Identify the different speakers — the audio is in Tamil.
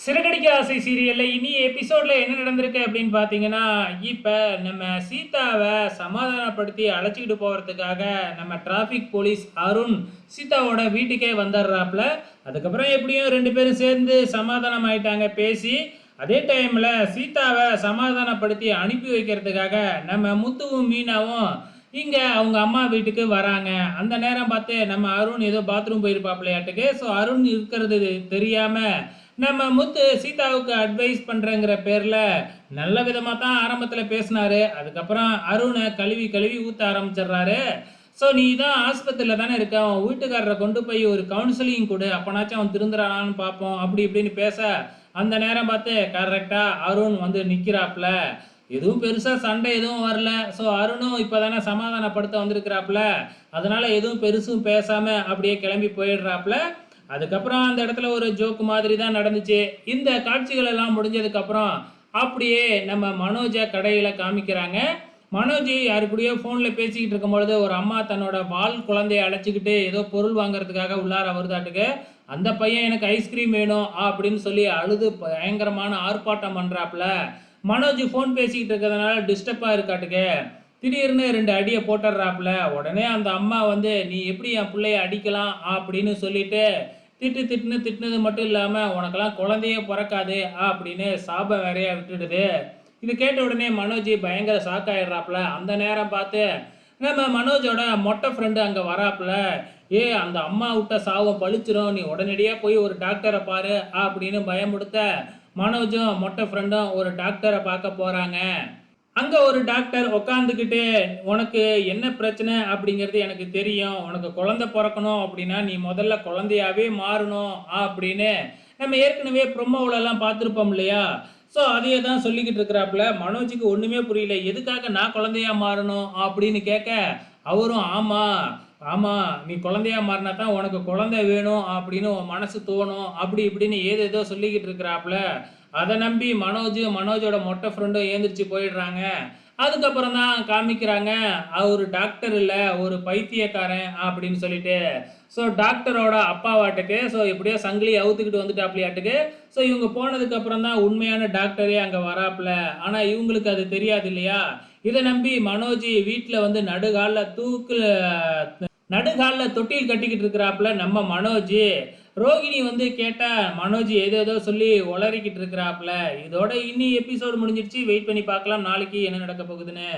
Speaker 1: சிறகடிக்க ஆசை சீரியலில் இனி எபிசோடில் என்ன நடந்திருக்கு அப்படின்னு பார்த்தீங்கன்னா இப்போ நம்ம சீதாவை சமாதானப்படுத்தி அழைச்சிக்கிட்டு போகிறதுக்காக நம்ம டிராஃபிக் போலீஸ் அருண் சீதாவோட வீட்டுக்கே வந்துடுறாப்புல. அதுக்கப்புறம் எப்படியும் ரெண்டு பேரும் சேர்ந்து சமாதானம் ஆயிட்டாங்க பேசி அதே டைமில் சீதாவை சமாதானப்படுத்தி அனுப்பி வைக்கிறதுக்காக நம்ம முத்துவும் மீனாவும் இங்கே அவங்க அம்மா வீட்டுக்கு வராங்க. அந்த நேரம் பார்த்து நம்ம அருண் ஏதோ பாத்ரூம் போயிருப்பாப்பிள்ளையாட்டுக்கு ஸோ அருண் இருக்கிறது தெரியாமல் நம்ம முத்து சீதாவுக்கு அட்வைஸ் பண்ணுறங்கிற பேரில் நல்ல விதமாக தான் ஆரம்பத்தில் பேசினாரு. அதுக்கப்புறம் அருணை கழுவி கழுவி ஊற்ற ஆரம்பிச்சிடுறாரு. ஸோ நீ தான் ஆஸ்பத்திரியில் தானே இருக்க? அவன் வீட்டுக்காரரை கொண்டு போய் ஒரு கவுன்சிலிங் கொடு. அப்போனாச்சும் அவன் திருந்துறானான்னு பார்ப்போம். அப்படி இப்படின்னு பேச அந்த நேரம் பார்த்து கரெக்டாக அருண் வந்து நிற்கிறாப்புல எதுவும் பெருசாக சண்டை எதுவும் வரல. ஸோ அருணும் இப்போ தானே சமாதானப்படுத்த வந்திருக்கிறாப்புல அதனால் எதுவும் பெருசும் பேசாமல் அப்படியே கிளம்பி போயிடுறாப்புல அதுக்கப்புறம் அந்த இடத்துல ஒரு ஜோக்கு மாதிரி தான் நடந்துச்சு. இந்த காட்சிகள் எல்லாம் முடிஞ்சதுக்கப்புறம் அப்படியே நம்ம மனோஜை கடையில் காமிக்கிறாங்க. மனோஜ் யாரு கூடயோ ஃபோனில் பேசிக்கிட்டு இருக்கும்பொழுது ஒரு அம்மா தன்னோட வால் குழந்தைய அழைச்சிக்கிட்டு ஏதோ பொருள் வாங்குறதுக்காக உள்ளார வருதாட்டுக்கு அந்த பையன் எனக்கு ஐஸ்கிரீம் வேணும் அப்படின்னு சொல்லி அழுது பயங்கரமான ஆர்ப்பாட்டம் பண்ணுறாப்புல மனோஜ் ஃபோன் பேசிக்கிட்டு இருக்கிறதுனால டிஸ்டர்பாக இருக்காட்டுக்கு. திடீர்னு ரெண்டு அடியை போட்டுடுறாப்புல. உடனே அந்த அம்மா வந்து நீ எப்படி என் பிள்ளைய அடிக்கலாம்? அப்படின்னு சொல்லிட்டு திட்டு திட்டுன்னு திட்டுனது மட்டும் இல்லாமல் உனக்கெல்லாம் குழந்தையே பிறக்காது அப்படின்னு சாபம் வேறையா விட்டுடுது. இது கேட்ட உடனே மனோஜ் பயங்கர ஷாக் ஆயிடுறாப்புல. அந்த நேரம் பார்த்து நம்ம மனோஜோட மொட்டை ஃப்ரெண்டு அங்கே வராப்புல. ஏ அந்த அம்மா விட்ட சாவம் பழிச்சிரும். நீ உடனடியாக போய் ஒரு டாக்டரை பாரு அப்படின்னு பயமுடுத்த மனோஜும் மொட்டை ஃப்ரெண்டும் ஒரு டாக்டரை பார்க்க போகிறாங்க அங்கே ஒரு டாக்டர் உக்காந்துக்கிட்டு உனக்கு என்ன பிரச்சனை? அப்படிங்கிறது எனக்கு தெரியும். உனக்கு குழந்தை பிறக்கணும் அப்படின்னா நீ முதல்ல குழந்தையாவே மாறணும் அப்படின்னு நம்ம ஏற்கனவே ப்ரொமோவிலலாம் பார்த்துருப்போம் இல்லையா? ஸோ அதையே தான் சொல்லிக்கிட்டு இருக்கிறாப்புல மனோஜுக்கு ஒன்றுமே புரியல. எதுக்காக நான் குழந்தையா மாறணும்? அப்படின்னு கேட்க அவரும் ஆமாம் ஆமாம் நீ குழந்தையா மாறினா தான் உனக்கு குழந்தை வேணும் அப்படின்னு உன் மனசு தோணும். அப்படி இப்படின்னு ஏதேதோ சொல்லிக்கிட்டு இருக்கிறாப்புல அதை நம்பி மனோஜ் மனோஜோட மொட்டை ஃப்ரெண்டும் ஏந்திரிச்சு போயிடுறாங்க. அதுக்கப்புறம் தான் காமிக்கிறாங்க அவர் டாக்டர் இல்லை ஒரு பைத்தியக்காரன் அப்படின்னு சொல்லிட்டு. ஸோ டாக்டரோட அப்பாவாட்டுக்கு ஸோ எப்படியோ சங்கிலி அவுத்துக்கிட்டு வந்துட்டாப்லையாட்டுக்கு. ஸோ இவங்க போனதுக்கப்புறம் தான் உண்மையான டாக்டரே அங்கே வராப்புல ஆனால் இவங்களுக்கு அது தெரியாது இல்லையா? இதை நம்பி மனோஜ் வீட்டில் வந்து நடுகாலில் தூக்கில் நடுகாலில் தொட்டில் கட்டிக்கிட்டு இருக்கிறாப்புல நம்ம மனோஜ். ரோகிணி வந்து கேட்டால் மனோஜ் ஏதேதோ சொல்லி உளறிக்கிட்டு இருக்கிறாப்புல. இதோட இன்னி எபிசோடு முடிஞ்சிருச்சு. வெயிட் பண்ணி பார்க்கலாம். நாளைக்கு என்ன நடக்க போகுதுன்னு.